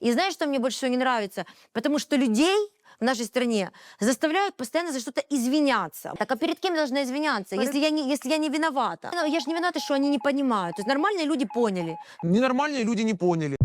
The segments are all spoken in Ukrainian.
И знаешь, что мне больше всего не нравится? Потому что людей в нашей стране заставляют постоянно за что-то извиняться. Так а перед кем я должна извиняться, если я не, если я не виновата? Ну, Я же не виновата, что они не понимают. То есть нормальные люди поняли. Ненормальные люди не поняли.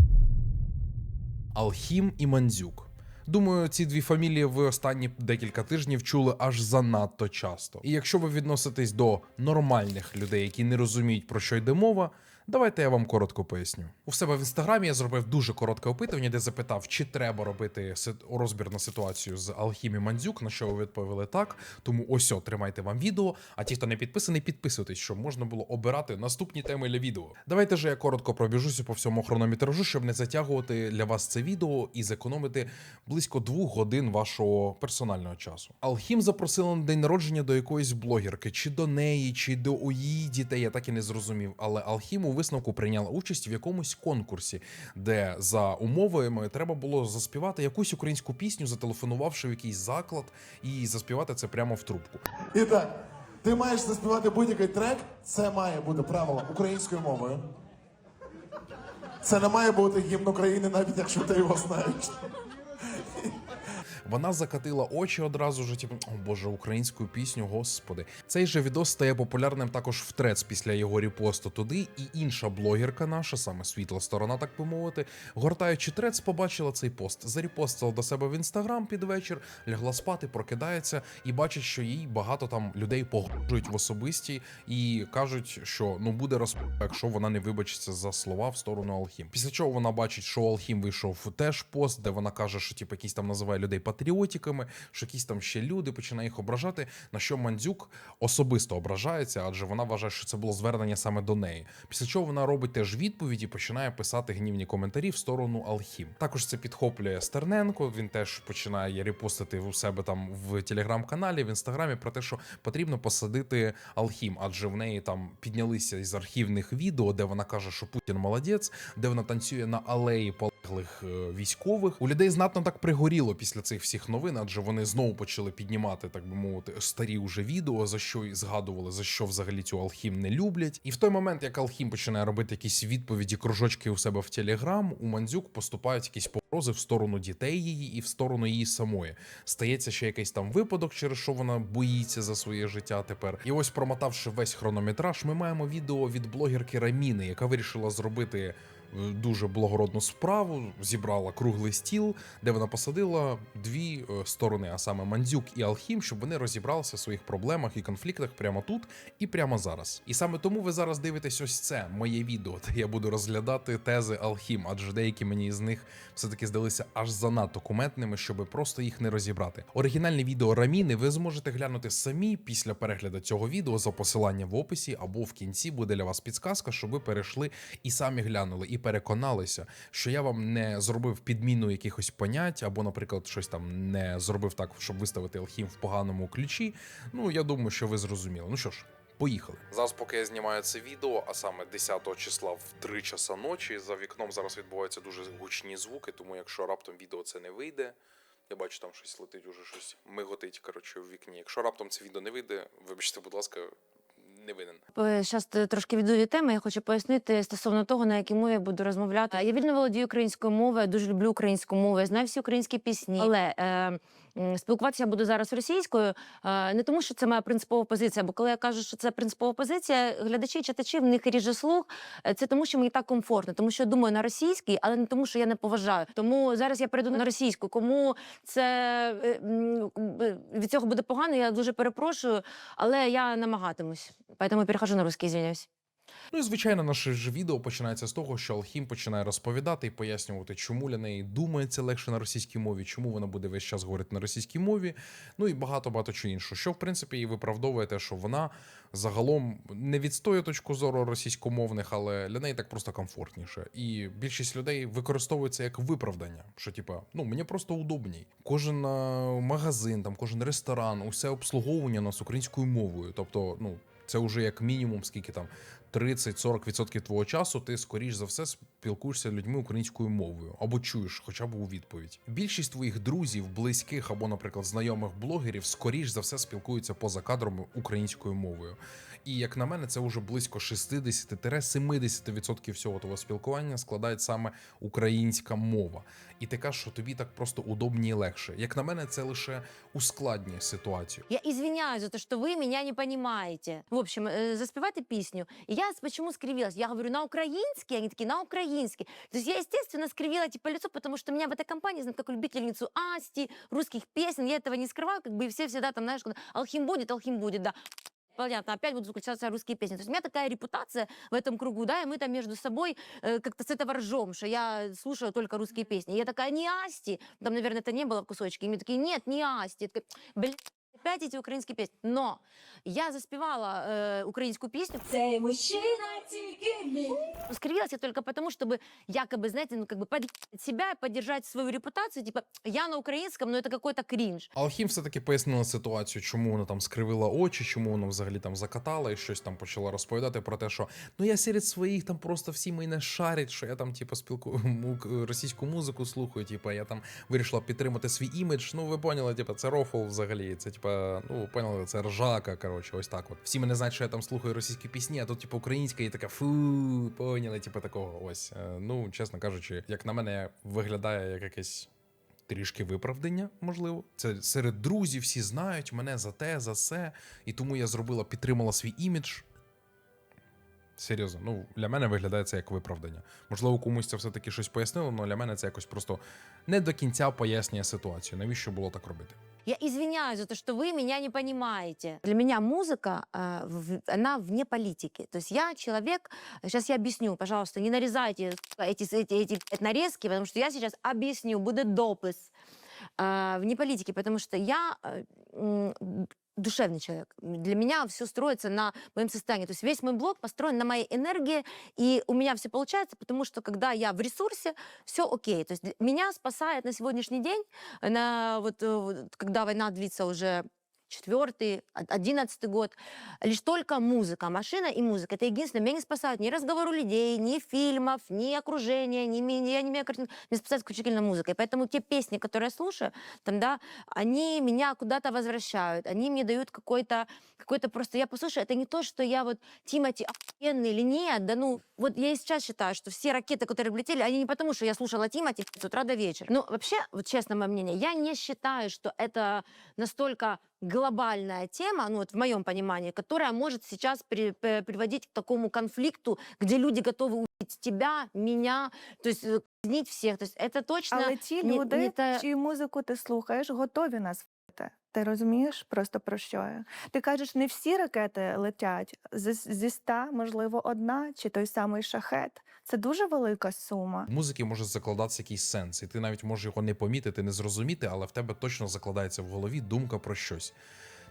Алхім і Мандзюк. Думаю, ці дві фамілії ви останні декілька тижнів чули аж занадто часто. І якщо ви відноситесь до нормальних людей, які не розуміють про що йде мова, давайте я вам коротко поясню. У себе в інстаграмі я зробив дуже коротке опитування, де запитав, чи треба робити розбір на ситуацію з Алхім і Мандзюк, на що ви відповіли так. Тому ось о, тримайте вам відео. А ті, хто не підписаний, підписуйтесь, щоб можна було обирати наступні теми для відео. Давайте же я коротко пробіжуся по всьому хронометражу, щоб не затягувати для вас це відео і зекономити близько двох годин вашого персонального часу. Алхім запросила на день народження до якоїсь блогерки, чи до неї, чи до її дітей. Я так і не зрозумів. Але Алхім у висновку прийняла участь в якомусь конкурсі, де за умовами треба було заспівати якусь українську пісню, зателефонувавши в якийсь заклад, і заспівати це прямо в трубку. І так, ти маєш заспівати будь-який трек, це має бути правило українською мовою. Це не має бути гімн України, навіть якщо ти його знаєш. Вона закатила очі одразу ж, типу, о боже, українську пісню, господи. Цей же відос стає популярним також в трец після його репосту туди. І інша блогерка наша, саме світла сторона, так би мовити, гортаючи трец, побачила цей пост. Зарепостила до себе в інстаграм під вечір, лягла спати, прокидається і бачить, що їй багато там людей погрожують в особисті і кажуть, що ну буде розп... якщо вона не вибачиться за слова в сторону Алхім. Після чого вона бачить, що Алхім вийшов теж пост, де вона каже, що типу, якісь там називає людей патріотиками, що якісь там ще люди починає їх ображати. На що Мандзюк особисто ображається, адже вона вважає, що це було звернення саме до неї. Після чого вона робить теж відповідь і починає писати гнівні коментарі в сторону Алхім. Також це підхоплює Стерненко. Він теж починає репостити у себе там в телеграм-каналі, в інстаграмі про те, що потрібно посадити Алхім, адже в неї там піднялися із архівних відео, де вона каже, що Путін молодець, де вона танцює на алеї полеглих е, військових. У людей знатно так пригоріло після цих всіх новин, адже вони знову почали піднімати, так би мовити, старі уже відео, за що й згадували, за що взагалі цю Алхім не люблять. І в той момент, як Алхім починає робити якісь відповіді, кружочки у себе в Телеграм, у Мандзюк поступають якісь погрози в сторону дітей її і в сторону її самої. Стається ще якийсь там випадок, через що вона боїться за своє життя тепер. І ось промотавши весь хронометраж, ми маємо відео від блогерки Раміни, яка вирішила зробити дуже благородну справу, зібрала круглий стіл, де вона посадила дві е, сторони, а саме Мандзюк і Алхім, щоб вони розібралися в своїх проблемах і конфліктах прямо тут і прямо зараз. І саме тому ви зараз дивитесь ось це моє відео, де я буду розглядати тези Алхім, адже деякі мені з них все-таки здалися аж занадто кумедними, щоб просто їх не розібрати. Оригінальне відео Раміни ви зможете глянути самі після перегляду цього відео за посилання в описі або в кінці буде для вас підсказка, щоб ви перейшли і самі глянули, і переконалися, що я вам не зробив підміну якихось понять, або, наприклад, щось там не зробив так, щоб виставити Алхім в поганому ключі. Ну я думаю, що ви зрозуміли. Ну що ж. Поїхали. Зараз, поки я знімаю це відео, а саме 10 числа в 3 часа ночі, за вікном зараз відбуваються дуже гучні звуки, тому якщо раптом відео це не вийде, я бачу, там щось летить, уже щось миготить, коротше, в вікні. Якщо раптом це відео не вийде, вибачте, будь ласка, не винен. Зараз трошки віду від теми. Я хочу пояснити стосовно того, на якій мові я буду розмовляти. Я вільно володію українською мовою, дуже люблю українську мову, я знаю всі українські пісні. Але е, спілкуватися буду зараз російською, не тому, що це моя принципова позиція. Бо коли я кажу, що це принципова позиція, глядачі, читачі в них ріже слух. Е, Це тому, що мені так комфортно, тому що я думаю на російській, але не тому, що я не поважаю. Тому зараз я перейду на російську. Кому це е, е, від цього буде погано, я дуже перепрошую, але я намагатимусь. Поэтому перехожу на русский, извиняюсь. Ну і звичайно, наше ж відео починається з того, що Алхім починає розповідати і пояснювати, чому для неї думається легше на російській мові, чому вона буде весь час говорити на російській мові. Ну і багато багато чого іншого. Що в принципі і виправдовує те, що вона загалом не відстоює точку зору російськомовних, але для неї так просто комфортніше. І більшість людей використовує це як виправдання, що типа, ну мені просто удобній. Кожен е, магазин, там кожен ресторан, усе обслуговування нас українською мовою. Тобто, ну. Це вже як мінімум, скільки там 30-40% твого часу ти скоріш за все спілкуєшся з людьми українською мовою або чуєш, хоча б у відповідь. Більшість твоїх друзів, близьких або, наприклад, знайомих блогерів, скоріш за все спілкуються поза кадром українською мовою. І як на мене, це вже близько 60-70% всього того спілкування складає саме українська мова. І ти кажеш, що тобі так просто удобніше і легше. Як на мене, це лише ускладнює ситуацію. Я извиняюсь за то, что вы меня не понимаете. В общем, э, заспевайте песню. И я с- почему скривилась? Я говорю на украинский, они такие на украинский. То есть я, естественно, скривила типа лицо, потому что меня в этой компании знают как любительницу Асти, русских песен. Я этого не скрываю, как бы и все всегда там, знаешь, когда Алхим будет, Алхим будет, да. Понятно, опять будут включаться русские песни. То есть у меня такая репутация в этом кругу, да, и мы там между собой э, как-то с этого ржем, что я слушаю только русские песни. И я такая, не Асти, там, наверное, это не было в кусочке. И мне такие, нет, не Асти. Я такая, Блин, опять эти украинские песни. Но я заспевала э, украинскую песню. Цей мужчина тільки мій. Скривилась я только потому, чтобы якобы, знаете, ну как бы под себя и поддержать свою репутацию. Типа, я на украинском, но это какой-то кринж. Алхім все-таки пояснила ситуацію, чому вона там скривила очі, чому вона взагалі там закатала і щось там почала розповідати про те, що ну я серед своїх там просто всі мене шарять, що я там, типу, спілку му- російську музику слухаю. Типу, я там вирішила підтримати свій імідж. Ну, ви поняли, типу, це рофл взагалі. Це типа, ну поняли, це ржака. Коротше, ось так. От всі мене знають, що я там слухаю російські пісні, а тут, типу, українська і така фу, поняли, типу, такого. Ось. Е, Ну, чесно кажучи, як на мене, виглядає як якесь трішки виправдання, можливо. Це серед друзів всі знають мене за те, за все, і тому я зробила, підтримала свій імідж. Серйозно, ну для мене виглядає це як виправдання. Можливо, комусь це все-таки щось пояснило, але для мене це якось просто не до кінця пояснює ситуацію. Навіщо було так робити? Я извиняюсь за то, что вы меня не понимаете. Для меня музыка, э, она вне политики. То есть я человек, сейчас я объясню, пожалуйста, не нарезайте эти, эти, эти нарезки, потому что я сейчас объясню, будет допис э, вне политики, потому что я э, душевный человек. Для меня все строится на моем состоянии. То есть весь мой блог построен на моей энергии, и у меня все получается, потому что когда я в ресурсе, все окей. То есть для- меня спасает на сегодняшний день на вот, э, вот когда война длится уже четвертый, од- одиннадцатый год, лишь только музыка, машина и музыка. Это единственное. Меня не спасают ни разговору людей, ни фильмов, ни окружения, ни, ми- я не имею картин. Меня спасает исключительно музыка. И поэтому те песни, которые я слушаю, там, да, они меня куда-то возвращают, они мне дают какой-то, какой-то просто, я послушаю, это не то, что я вот Тимати охуенный или нет, да ну, вот я и сейчас считаю, что все ракеты, которые влетели, они не потому, что я слушала Тимати с утра до вечера. Ну, вообще, вот честно мое мнение, я не считаю, что это настолько глобальная тема, ну вот в моем понимании, которая может сейчас при- п- приводить к такому конфликту, где люди готовы убить тебя, меня, то есть э, казнить всех. То есть это точно Але ті не- люди, не та- чию музику ти слухаєш, готові нас вбити. Ти розумієш просто про що я? Ти кажеш, не всі ракети летять. Зі, зі ста, можливо, одна чи той самий шахет. Це дуже велика сума. Музики може закладатися якийсь сенс, і ти навіть можеш його не помітити, не зрозуміти, але в тебе точно закладається в голові думка про щось.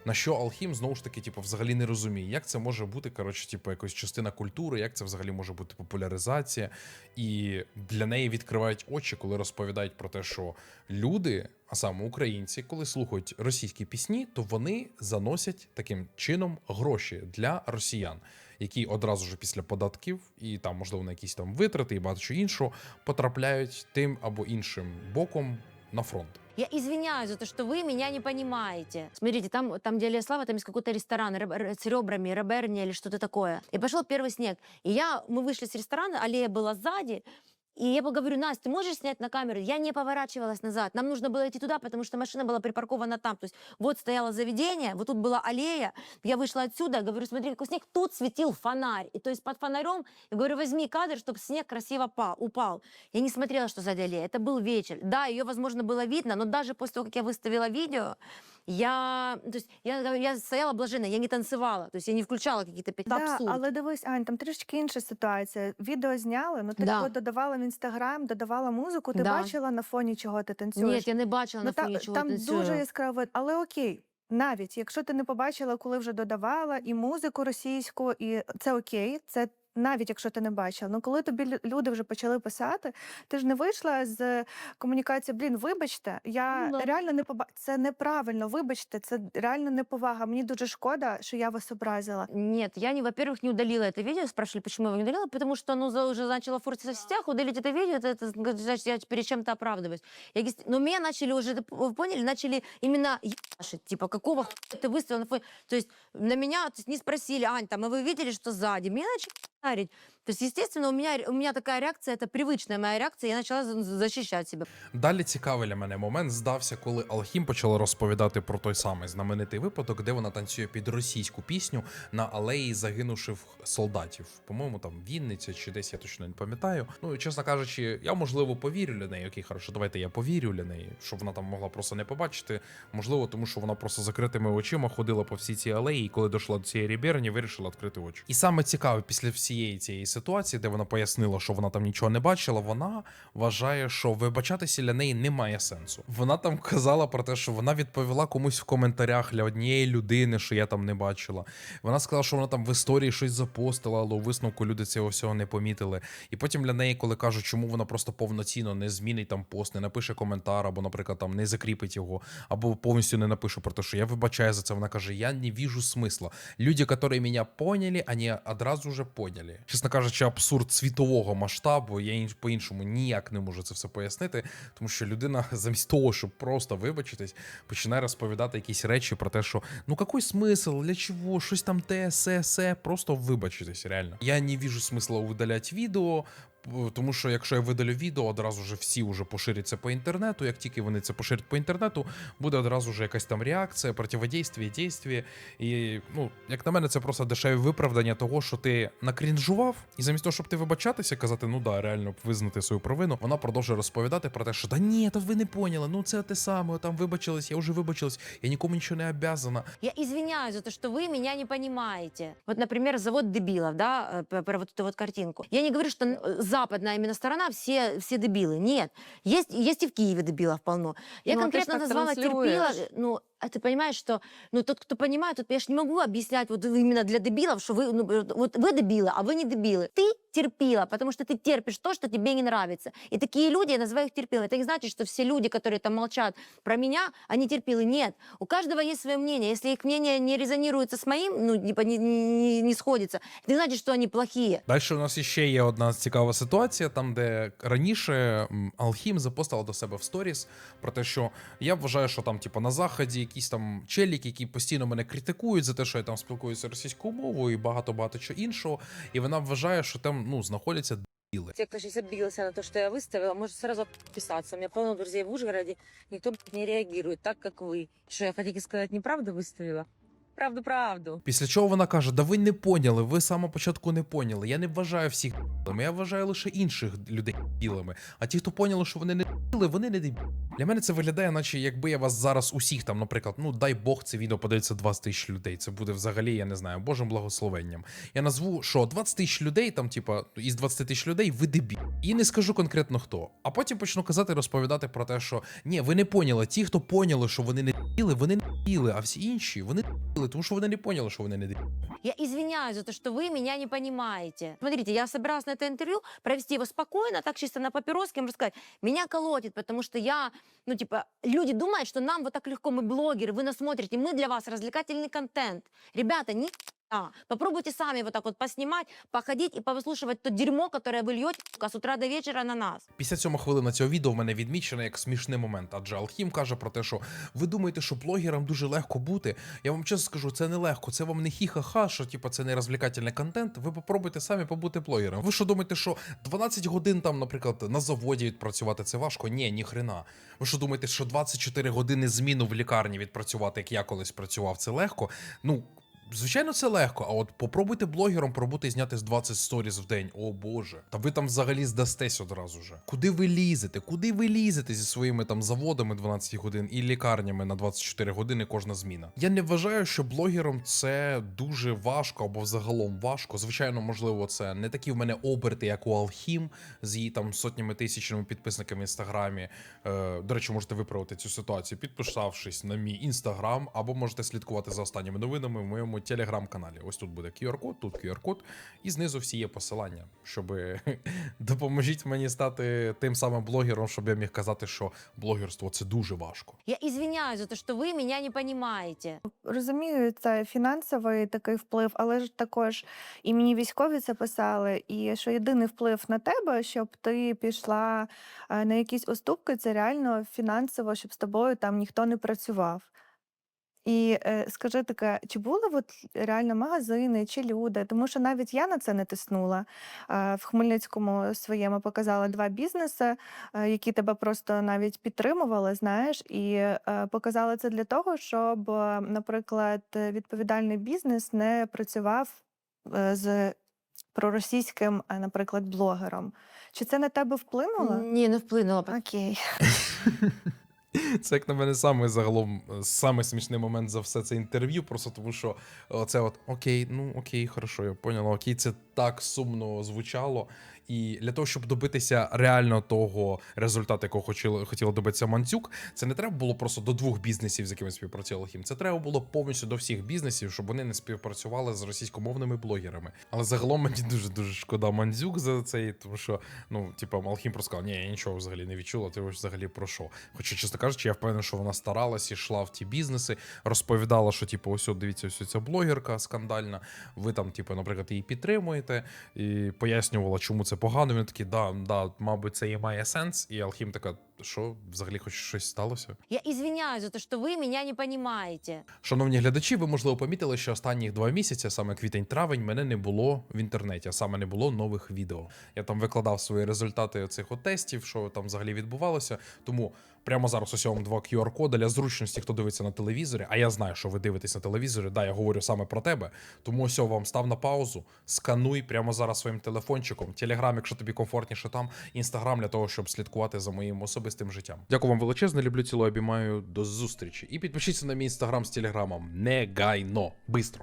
На що Алхім знову ж таки, типу, взагалі не розуміє, як це може бути, коротше, типу, якась частина культури, як це взагалі може бути популяризація. І для неї відкривають очі, коли розповідають про те, що люди, а саме українці, коли слухають російські пісні, то вони заносять таким чином гроші для росіян, які одразу ж після податків і там, можливо, на якісь там витрати і багато чого іншого потрапляють тим або іншим боком на фронт. Я извиняюсь за то, что вы меня не понимаете. Смотрите, там, там где Алия Слава, там есть какой-то ресторан реб- р- с ребрами, реберни или что-то такое. И пошел первый снег. И я, мы вышли с ресторана, Алия была сзади, и я говорю, Настя, ты можешь снять на камеру? Я не поворачивалась назад. Нам нужно было идти туда, потому что машина была припаркована там. То есть вот стояло заведение, вот тут была аллея. Я вышла отсюда, говорю, смотри, какой снег. Тут светил фонарь. И то есть под фонарем, я говорю, возьми кадр, чтобы снег красиво па- упал. Я не смотрела, что сзади аллея. Это был вечер. Да, ее, возможно, было видно, но даже после того, как я выставила видео, я, то есть, я, я стояла блаженно, я не танцевала. То есть я не включала какие-то Да, абсурд. але дивись, Ань, там трішки інша ситуація. Відео зняли, ну ти Да. його додавала в інстаграм, додавала музику. Ти Да. бачила на фоні чого ти танцюєш. Нет, я не бачила Ну, на фоні та, чого там танцюю. дуже яскраво, але окей. Навіть якщо ти не побачила, коли вже додавала і музику російську, і це окей, це навіть якщо ти не бачила. Ну коли тобі лю- люди вже почали писати, ти ж не вийшла з комунікації. Блін, вибачте, я Ну да. реально не поба... Це неправильно. Вибачте, це реально неповага. Мені дуже шкода, що я вас образила. Нет, я, не, во-первых, не удалила это видео. Спрашивали, почему я его не удалила. Потому что оно за- уже начало форситься в сетях. Удалить это видео, это, это значит, я перед чем-то оправдываюсь. Я, гис- но меня начали уже, это вы поняли, начали именно ебашить. Типа, какого хуя ты выставил на фоне? То есть на меня то есть, не спросили, Ань, там, а вы видели, что сзади? Меня начали парить. То есть, естественно, у меня, у меня такая реакция, это привычная моя реакция, я начала за- себя. Далі цікавий для мене момент здався, коли Алхім почала розповідати про той самий знаменитий випадок, де вона танцює під російську пісню на алеї загинувших солдатів. По-моєму, там Вінниця чи десь я точно не пам'ятаю. Ну чесно кажучи, я можливо повірю для неї. Окей, хорошо, давайте я повірю для неї, щоб вона там могла просто не побачити. Можливо, тому що вона просто закритими очима ходила по всій цій алеї, і коли дійшла до цієї ріберні, вирішила відкрити очі. І саме цікаве після всієї цієї ситуації, де вона пояснила, що вона там нічого не бачила, вона вважає, що вибачатися для неї немає сенсу. Вона там казала про те, що вона відповіла комусь в коментарях для однієї людини, що я там не бачила. Вона сказала, що вона там в історії щось запостила, але у висновку люди цього всього не помітили. І потім для неї, коли кажуть, чому вона просто повноцінно не змінить там пост, не напише коментар, або, наприклад, там не закріпить його, або повністю не напише про те, що я вибачаю за це. Вона каже: Я не віжу смисла. Люди, які мене поняли, вони одразу вже поняли. Чесно кажучи, абсурд світового масштабу. Я інш- по-іншому ніяк не можу це все пояснити, тому що людина замість того, щоб просто вибачитись, починає розповідати якісь речі про те, що ну який смисл, для чого, щось там те, се, се, просто вибачитись, реально. Я не віжу смисла видалять відео. п- Тому що якщо я видалю відео, одразу ж всі вже поширять це по інтернету. Як тільки вони це поширять по інтернету, буде одразу ж якась там реакція, противодействие, дійстві. І ну, як на мене, це просто дешеве виправдання того, що ти накрінжував, і замість того, щоб ти вибачатися, казати, ну да, реально визнати свою провину, вона продовжує розповідати про те, що да ні, та ви не поняли, ну це те саме, там вибачились, я вже вибачилась, я нікому нічого не обязана. Я извиняюсь за то, что вы меня не понимаете. Вот, например, завод дебилов, да, э, п- про вот эту вот картинку. Я не говорю, что э, западная именно сторона все, все дебилы. Нет. Есть, есть и в Киеве дебилов полно. Я Ну, а ты ж конкретно так назвала терпила. транслируешь. э, Ну, а ты понимаешь, что ну, тот, кто понимает, тут я ж не могу объяснять вот именно для дебилов, что вы, ну, э, вот вы дебилы, а вы не дебилы. Ты терпила, потому что ты терпишь то, что тебе не нравится. И такие люди, я называю их терпилами. Это не значит, что все люди, которые там молчат про меня, они терпилы. Нет. У каждого есть свое мнение. Если их мнение не резонируется с моим, ну, типа не, не, не сходится, это не значит, что они плохие. Далі у нас іще є одна цікава ситуація, там де раніше м, Алхім запостила до себе в сторіс про те, що я вважаю, що там, типу, на заході якісь там челіки, які постійно мене критикують за те, що я там спілкуюся російською мовою і багато багато чого іншого. І вона вважає, що там ну знаходяться дебіли. Те, кто сейчас обиделся на то, что я выставила, может сразу подписаться. У меня полно друзей в Ужгороде, никто блядь, не реагирует так, как вы. Что, я хотите сказать, неправду выставила? Правду-правду. Після чого вона каже: Да ви не поняли, ви з початку не поняли. Я не вважаю всіх дебілами, я вважаю лише інших людей дебілами. А ті, хто поняли, що вони не дебіли, вони не дебіли. Для мене це виглядає, наче якби я вас зараз усіх там, наприклад, ну дай Бог, це відео подивиться 20 тисяч людей. Це буде взагалі, я не знаю, Божим благословенням. Я назву, що 20 тисяч людей, там, типа, із 20 тисяч людей ви дебілі. І не скажу конкретно хто. А потім почну казати, розповідати про те, що ні, ви не поняли. Ті, хто поняли, що вони не дебіли, вони не дебіли, а всі інші вони дебіли, тому що вони не поняли, що вони не дебіли. Я извиняюсь за то, что вы меня не понимаете. Смотрите, я собиралась на это интервью провести его спокойно, так чисто на папироске, им рассказать. Меня колотит, потому что я, ну, типа, люди думают, что нам вот так легко, мы блогеры, вы нас смотрите, мы для вас развлекательный контент. Ребята, не а, попробуйте сами вот так вот поснимать, походить и повыслушивать то дерьмо, которое вы льете с утра до вечера на нас. 57 хвилина цього відео в мене відмічена як смішний момент, адже Алхім каже про те, що ви думаєте, що блогерам дуже легко бути. Я вам чесно скажу, це не легко, це вам не хі-ха-ха, що типу, це не розвлекательний контент. Ви попробуйте самі побути блогером. Ви що думаєте, що 12 годин там, наприклад, на заводі відпрацювати це важко? Ні, ні хрена. Ви що думаєте, що 24 години зміну в лікарні відпрацювати, як я колись працював, це легко? Ну. Звичайно, це легко, а от попробуйте блогером пробути зняти з 20 сторіз в день. О боже. Та ви там взагалі здастесь одразу же. Куди ви лізете? Куди ви лізете зі своїми там заводами 12 годин і лікарнями на 24 години кожна зміна? Я не вважаю, що блогером це дуже важко або взагалом важко. Звичайно, можливо, це не такі в мене оберти, як у Алхім з її там сотнями тисячами підписниками в інстаграмі. Е, до речі, можете виправити цю ситуацію, підписавшись на мій інстаграм, або можете слідкувати за останніми новинами в моєму телеграм-каналі. Ось тут буде QR-код, тут QR-код, і знизу всі є посилання, щоб допоможіть мені стати тим самим блогером, щоб я міг казати, що блогерство це дуже важко. Я извиняюсь за те, що ви мене не розумієте. Розумію, це фінансовий такий вплив, але ж також і мені військові це писали. І що єдиний вплив на тебе, щоб ти пішла е, на якісь уступки, це реально фінансово, щоб з тобою там ніхто не працював. І е, скажи таке, чи були от реально магазини чи люди? Тому що навіть я на це не тиснула. Е, в Хмельницькому своєму показала два бізнеси, е, які тебе просто навіть підтримували, знаєш, і е, показали це для того, щоб, е, наприклад, відповідальний бізнес не працював е, з проросійським, наприклад, блогером. Чи це на тебе вплинуло? Ні, не вплинуло. Окей. Це як на мене саме загалом е, самий смішний момент за все це інтерв'ю, просто тому що це от окей, ну окей, хорошо, я поняла, окей, це так сумно звучало. І для того, щоб добитися реально того результату, якого хотіла, хотіла добитися Манцюк, це не треба було просто до двох бізнесів, з якими співпрацював Хім. Це треба було повністю до всіх бізнесів, щоб вони не співпрацювали з російськомовними блогерами. Але загалом мені дуже дуже шкода Мандзюк за цей, тому що ну, типа, Малхім просто сказав, ні, я нічого взагалі не відчула. Ти взагалі про що? Хоча, чесно кажучи, я впевнений, що вона старалась, йшла в ті бізнеси, розповідала, що типу, ось от, дивіться, ось ця блогерка скандальна. Ви там, типу, наприклад, її підтримуєте, і пояснювала, чому це погано. Він такий, да, да, мабуть, це і має сенс. І Алхім така, що взагалі хоч щось сталося? Я извиняюсь за те, що ви мене не розумієте. Шановні глядачі, ви можливо помітили, що останніх два місяці, саме квітень-травень, мене не було в інтернеті, а саме не було нових відео. Я там викладав свої результати цих от тестів, що там взагалі відбувалося. Тому прямо зараз ось я вам два QR-коди для зручності, хто дивиться на телевізорі. А я знаю, що ви дивитесь на телевізорі. Да, я говорю саме про тебе. Тому ось я вам став на паузу, скануй прямо зараз своїм телефончиком. Телеграм, якщо тобі комфортніше там, інстаграм для того, щоб слідкувати за моїм особистим життям. Дякую вам величезно, люблю цілу, обіймаю. До зустрічі. І підпишіться на мій інстаграм з телеграмом. Негайно. Бистро.